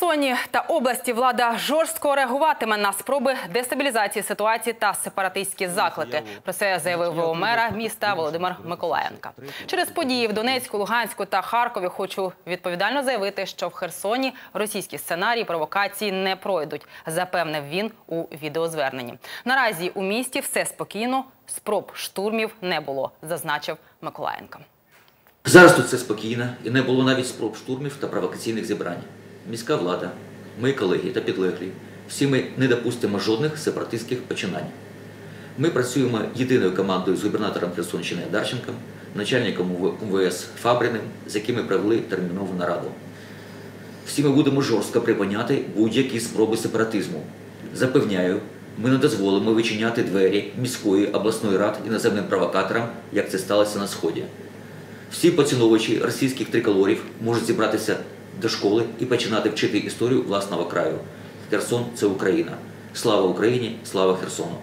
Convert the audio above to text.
Херсоні та області влада жорстко реагуватиме на спроби дестабілізації ситуації та сепаратистські заклики. Про це заявив мера міста Володимир Миколаєнка. Через події в Донецьку, Луганську та Харкові хочу відповідально заявити, що в Херсоні російські сценарії провокації не пройдуть, запевнив він у відеозверненні. Наразі у місті все спокійно, спроб штурмів не було, зазначив Миколаєнка. Зараз тут все спокійно і не було навіть спроб штурмів та провокаційних зібрань. Міська влада, мої колеги та підлеглі, всі ми не допустимо жодних сепаратистських починань. Ми працюємо єдиною командою з губернатором Херсонщини Дарченком, начальником УВС Фабриним, з якими провели термінову нараду. Всі ми будемо жорстко припиняти будь-які спроби сепаратизму. Запевняю, ми не дозволимо вичиняти двері міської обласної рад іноземним провокаторам, як це сталося на сході. Всі поціновувачі російських триколорів можуть зібратися до школи і починати вчити історію власного краю. Херсон це Україна. Слава Україні, слава Херсону!